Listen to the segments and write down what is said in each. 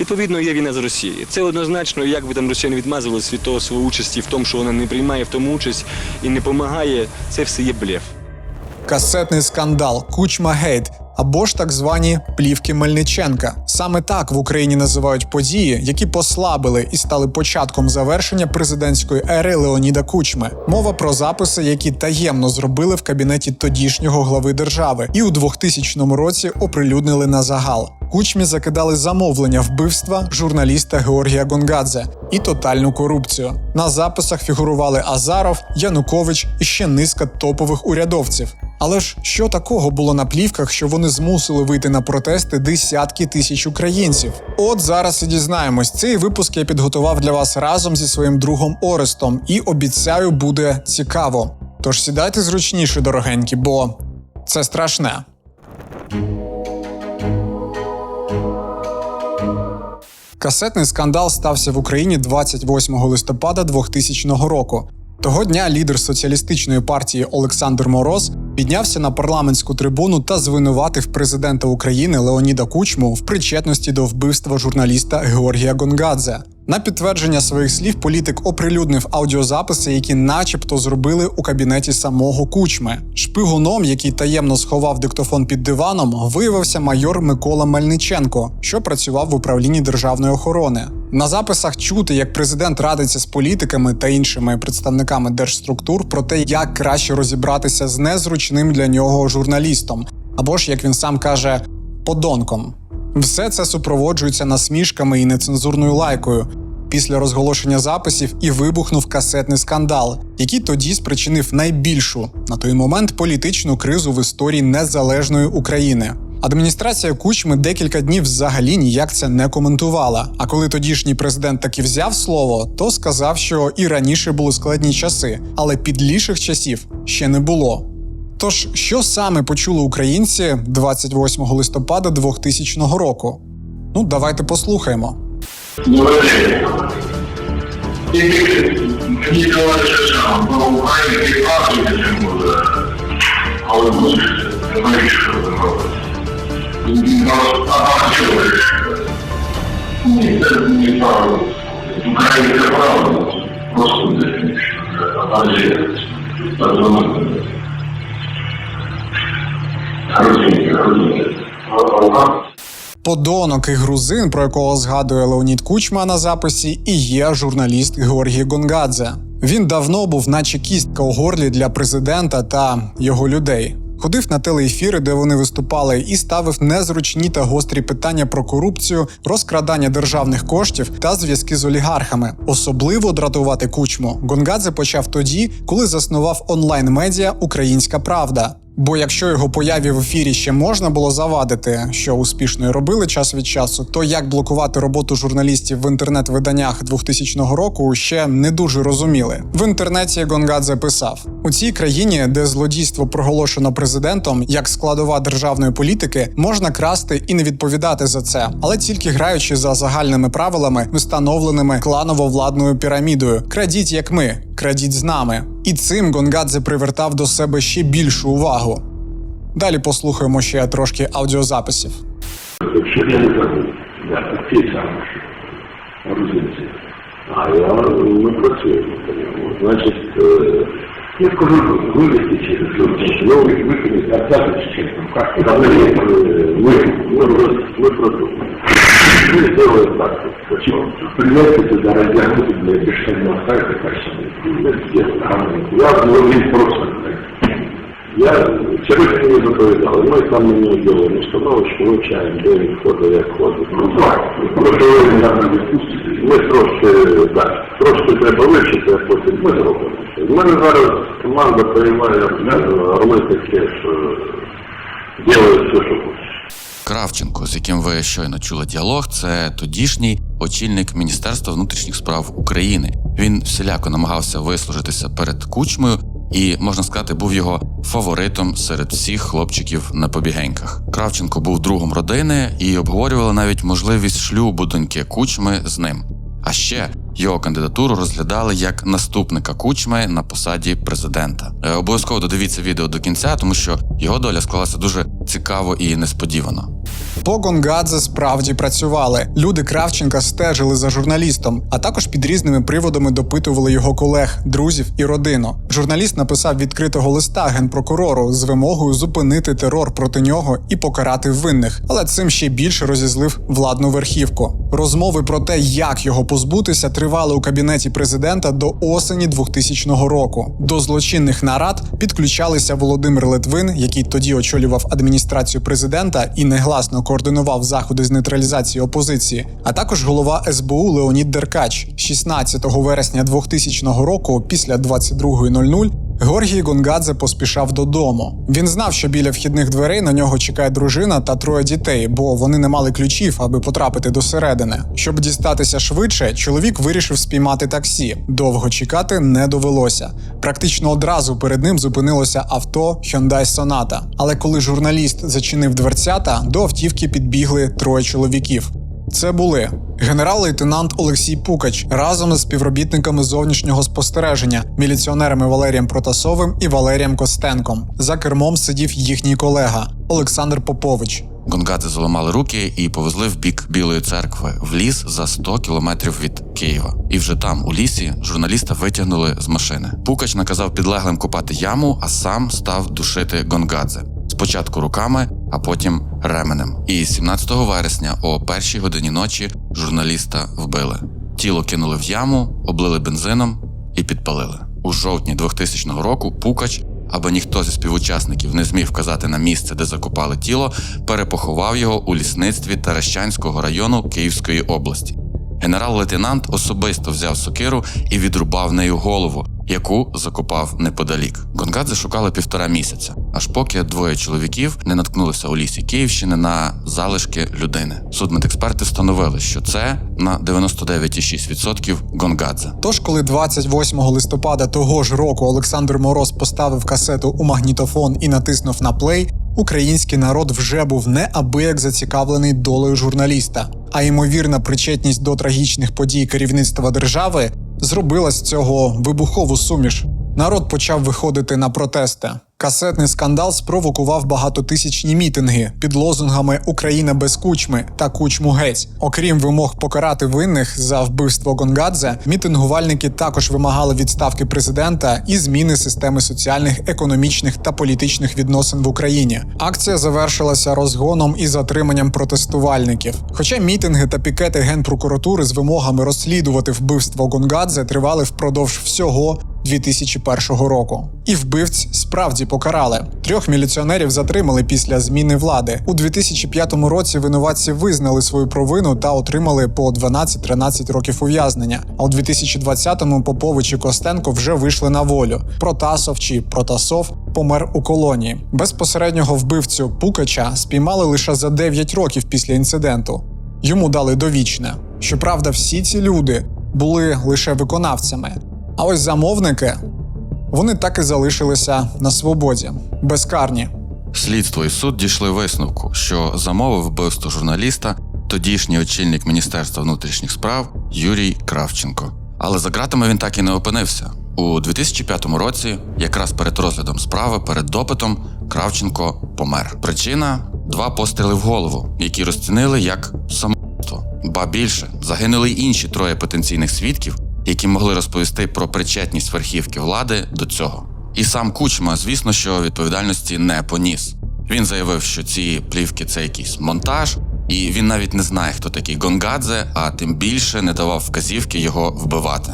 Відповідно, є війна з Росією. Це однозначно, як би там росіяни відмазувалися від того своєї участі в тому, що вона не приймає в тому участь і не допомагає. Це все є блеф. Касетний скандал, кучма гейт або ж так звані плівки Мельниченка. Саме так в Україні називають події, які послабили і стали початком завершення президентської ери Леоніда Кучми. Мова про записи, які таємно зробили в кабінеті тодішнього глави держави, і у 2000 році оприлюднили на загал. Кучмі закидали замовлення вбивства журналіста Георгія Гонгадзе і тотальну корупцію. На записах фігурували Азаров, Янукович і ще низка топових урядовців. Але ж що такого було на плівках, що вони змусили вийти на протести десятки тисяч українців? От зараз і дізнаємось. Цей випуск я підготував для вас разом зі своїм другом Орестом, і обіцяю, буде цікаво. Тож сідайте зручніше, дорогенькі, бо це страшне. Касетний скандал стався в Україні 28 листопада 2000 року. Того дня лідер соціалістичної партії Олександр Мороз піднявся на парламентську трибуну та звинуватив президента України Леоніда Кучму в причетності до вбивства журналіста Георгія Гонгадзе. На підтвердження своїх слів політик оприлюднив аудіозаписи, які, начебто, зробили у кабінеті самого Кучми. Шпигуном, який таємно сховав диктофон під диваном, виявився майор Микола Мельниченко, що працював в управлінні державної охорони. На записах чути, як президент радиться з політиками та іншими представниками держструктур про те, як краще розібратися з незручним для нього журналістом, або ж як він сам каже, подонком. Все це супроводжується насмішками і нецензурною лайкою. Після розголошення записів і вибухнув касетний скандал, який тоді спричинив найбільшу на той момент політичну кризу в історії незалежної України. Адміністрація Кучми декілька днів взагалі ніяк це не коментувала. А коли тодішній президент таки взяв слово, то сказав, що і раніше були складні часи, але підліших часів ще не було. Тож, що саме почули українці 28 листопада 2000 року? Ну, давайте послухаємо. Добрый день. И Николай Шишан, по Украине и Африке, чем было. А вы можете, знаете, что это делать? А делаешь? Нет, это не правда. Украина это правда. Просто это Подонок і грузин, про якого згадує Леонід Кучма на записі, і є журналіст Георгій Гонгадзе. Він давно був, наче кістка у горлі для президента та його людей. Ходив на телеефіри, де вони виступали, і ставив незручні та гострі питання про корупцію, розкрадання державних коштів та зв'язки з олігархами. Особливо дратувати кучму Гонгадзе почав тоді, коли заснував онлайн-медіа Українська Правда. Бо якщо його появі в ефірі ще можна було завадити, що успішно й робили час від часу, то як блокувати роботу журналістів в інтернет-виданнях 2000 року ще не дуже розуміли. В інтернеті Гонгадзе писав: у цій країні, де злодійство проголошено президентом як складова державної політики, можна красти і не відповідати за це, але тільки граючи за загальними правилами, встановленими кланово-владною пірамідою. Крадіть як ми, крадіть з нами. І цим Гонгадзе привертав до себе ще більшу увагу. Далі послухаємо ще трошки аудіозаписів. А я ми працюємо по ньому. Значить, е, я скажу вивести через Турцію, ну, викинути оцяти чесно. Как ми, ми, ми працюємо. Мы сделаем так, почему? Придется туда раздягнуть для бесшумного сайта, как Я говорю просто. Я сьогодні не доповідав, ми там мені робили установочку, вивчаємо, де він ходить, як ходить. Ну так, просто нам не відпустити. Ми трошки, так, трошки треба вивчити, а потім ми мене зараз команда приймає орли таке, що делають все, що хочуть. Кравченко, з яким ви щойно чули діалог, це тодішній очільник Міністерства внутрішніх справ України. Він всіляко намагався вислужитися перед кучмою і, можна сказати, був його фаворитом серед всіх хлопчиків на побігеньках. Кравченко був другом родини і обговорювали навіть можливість шлюбу доньки кучми з ним. А ще його кандидатуру розглядали як наступника кучми на посаді президента. Е, Обов'язково додивіться відео до кінця, тому що його доля склалася дуже цікаво і несподівано. По Гонгадзе справді працювали. Люди Кравченка стежили за журналістом, а також під різними приводами допитували його колег, друзів і родину. Журналіст написав відкритого листа генпрокурору з вимогою зупинити терор проти нього і покарати винних, але цим ще більше розізлив владну верхівку. Розмови про те, як його позбутися, тривали у кабінеті президента до осені 2000 року. До злочинних нарад підключалися Володимир Литвин, який тоді очолював адміністрацію президента і негласно координував заходи з нейтралізації опозиції, а також голова СБУ Леонід Деркач. 16 вересня 2000 року, після 22.00, Георгій Гонгадзе поспішав додому. Він знав, що біля вхідних дверей на нього чекає дружина та троє дітей, бо вони не мали ключів, аби потрапити до середини. Щоб дістатися швидше, чоловік вирішив спіймати таксі. Довго чекати не довелося. Практично одразу перед ним зупинилося авто Hyundai Sonata. Але коли журналіст зачинив дверцята, до автівки підбігли троє чоловіків. Це були генерал-лейтенант Олексій Пукач разом з співробітниками зовнішнього спостереження, міліціонерами Валерієм Протасовим і Валерієм Костенком. За кермом сидів їхній колега Олександр Попович. Гонгадзе зламали руки і повезли в бік Білої церкви в ліс за 100 кілометрів від Києва. І вже там, у лісі, журналіста витягнули з машини. Пукач наказав підлеглим копати яму, а сам став душити Гонгадзе. Спочатку руками, а потім ременем. І 17 вересня о першій годині ночі журналіста вбили. Тіло кинули в яму, облили бензином і підпалили. У жовтні 2000 року Пукач аби ніхто зі співучасників не зміг вказати на місце, де закопали тіло, перепоховав його у лісництві Таращанського району Київської області. Генерал-лейтенант особисто взяв сокиру і відрубав нею голову, яку закопав неподалік. Гонгадзе шукали півтора місяця, аж поки двоє чоловіків не наткнулися у лісі Київщини на залишки людини. Судмедексперти встановили, що це на 99,6% Гонгадзе. Тож, коли 28 листопада того ж року Олександр Мороз поставив касету у магнітофон і натиснув на плей, український народ вже був неабияк зацікавлений долею журналіста. А ймовірна причетність до трагічних подій керівництва держави зробила з цього вибухову суміш. Народ почав виходити на протести. Касетний скандал спровокував багатотисячні мітинги під лозунгами Україна без кучми та кучму геть. Окрім вимог покарати винних за вбивство Гонгадзе, мітингувальники також вимагали відставки президента і зміни системи соціальних, економічних та політичних відносин в Україні. Акція завершилася розгоном і затриманням протестувальників. Хоча мітинги та пікети генпрокуратури з вимогами розслідувати вбивство Гонгадзе тривали впродовж всього 2001 року. І вбивць справді покарали. Трьох міліціонерів затримали після зміни влади. У 2005 році винуватці визнали свою провину та отримали по 12-13 років ув'язнення. А у 2020-му Попович і Костенко вже вийшли на волю. Протасов чи Протасов помер у колонії. Безпосереднього вбивцю Пукача спіймали лише за 9 років після інциденту. Йому дали довічне. Щоправда, всі ці люди були лише виконавцями. А ось замовники вони так і залишилися на свободі, безкарні. Слідство і суд дійшли висновку, що замовив вбивство журналіста тодішній очільник Міністерства внутрішніх справ Юрій Кравченко. Але за ґратами він так і не опинився. У 2005 році, якраз перед розглядом справи, перед допитом, Кравченко помер. Причина два постріли в голову, які розцінили як самогубство. Ба більше загинули й інші троє потенційних свідків, які могли розповісти про причетність верхівки влади до цього. І сам Кучма, звісно, що відповідальності не поніс. Він заявив, що ці плівки це якийсь монтаж, і він навіть не знає, хто такий Гонгадзе, а тим більше не давав вказівки його вбивати.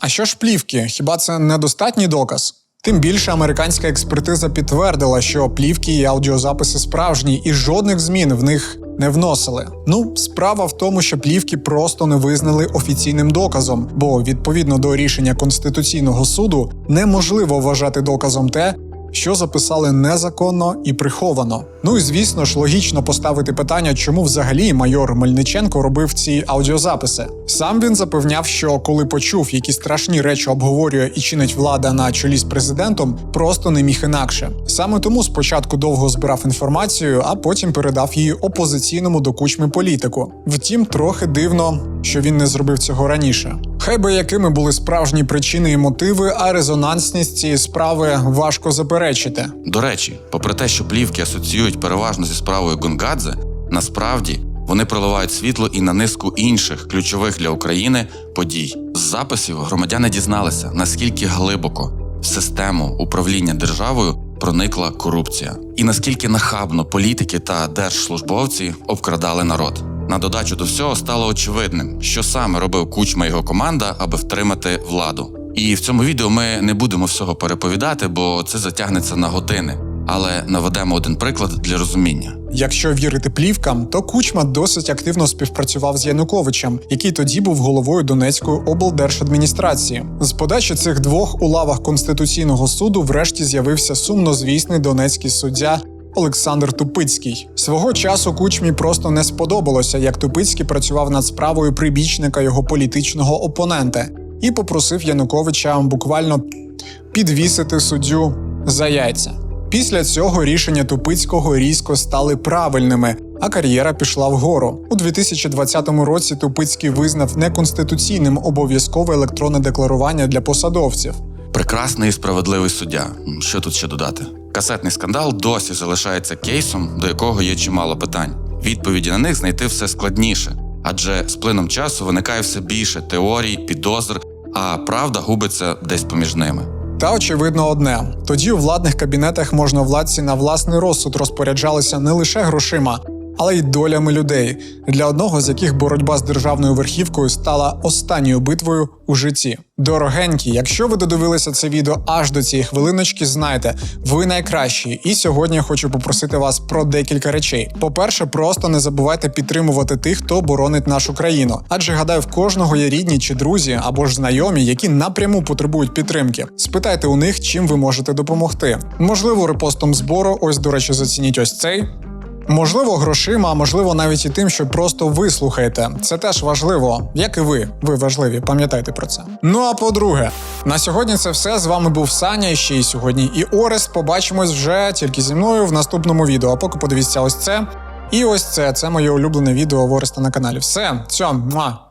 А що ж плівки? Хіба це недостатній доказ? Тим більше американська експертиза підтвердила, що плівки і аудіозаписи справжні, і жодних змін в них не вносили. Ну, справа в тому, що плівки просто не визнали офіційним доказом, бо відповідно до рішення Конституційного суду неможливо вважати доказом те, що записали незаконно і приховано. Ну і звісно ж, логічно поставити питання, чому взагалі майор Мельниченко робив ці аудіозаписи. Сам він запевняв, що коли почув, які страшні речі обговорює і чинить влада на чолі з президентом, просто не міг інакше. Саме тому спочатку довго збирав інформацію, а потім передав її опозиційному до кучми політику. Втім, трохи дивно що він не зробив цього раніше. Хай би якими були справжні причини і мотиви, а резонансність цієї справи важко заперечити. До речі, попри те, що плівки асоціюють переважно зі справою Гонгадзе, насправді вони проливають світло і на низку інших ключових для України подій. З записів громадяни дізналися, наскільки глибоко в систему управління державою проникла корупція, і наскільки нахабно політики та держслужбовці обкрадали народ. На додачу до всього стало очевидним, що саме робив Кучма його команда, аби втримати владу. І в цьому відео ми не будемо всього переповідати, бо це затягнеться на години. Але наведемо один приклад для розуміння. Якщо вірити плівкам, то Кучма досить активно співпрацював з Януковичем, який тоді був головою Донецької облдержадміністрації. З подачі цих двох у лавах конституційного суду врешті з'явився сумнозвісний донецький суддя. Олександр Тупицький свого часу кучмі просто не сподобалося, як Тупицький працював над справою прибічника його політичного опонента і попросив Януковича буквально підвісити суддю за яйця. Після цього рішення Тупицького різко стали правильними, а кар'єра пішла вгору. У 2020 році Тупицький визнав неконституційним обов'язкове електронне декларування для посадовців. Прекрасний і справедливий суддя. Що тут ще додати? Касетний скандал досі залишається кейсом, до якого є чимало питань. Відповіді на них знайти все складніше, адже з плином часу виникає все більше теорій, підозр, а правда губиться десь поміж ними. Та очевидно одне: тоді у владних кабінетах можновладці на власний розсуд розпоряджалися не лише грошима, але й долями людей, для одного з яких боротьба з державною верхівкою стала останньою битвою у житті. Дорогенькі, якщо ви додивилися це відео аж до цієї хвилиночки, знайте, ви найкращі. І сьогодні я хочу попросити вас про декілька речей. По-перше, просто не забувайте підтримувати тих, хто боронить нашу країну. Адже гадаю, в кожного є рідні чи друзі або ж знайомі, які напряму потребують підтримки. Спитайте у них, чим ви можете допомогти. Можливо, репостом збору. Ось, до речі, зацініть ось цей. Можливо, грошима, а можливо, навіть і тим, що просто вислухаєте. Це теж важливо, як і ви. Ви важливі, пам'ятайте про це. Ну а по-друге, на сьогодні це все. З вами був Саня, і ще й сьогодні і Орест. Побачимось вже тільки зі мною в наступному відео. А поки подивіться ось це. І ось це. Це моє улюблене відео Ореста на каналі. Все, все, муа.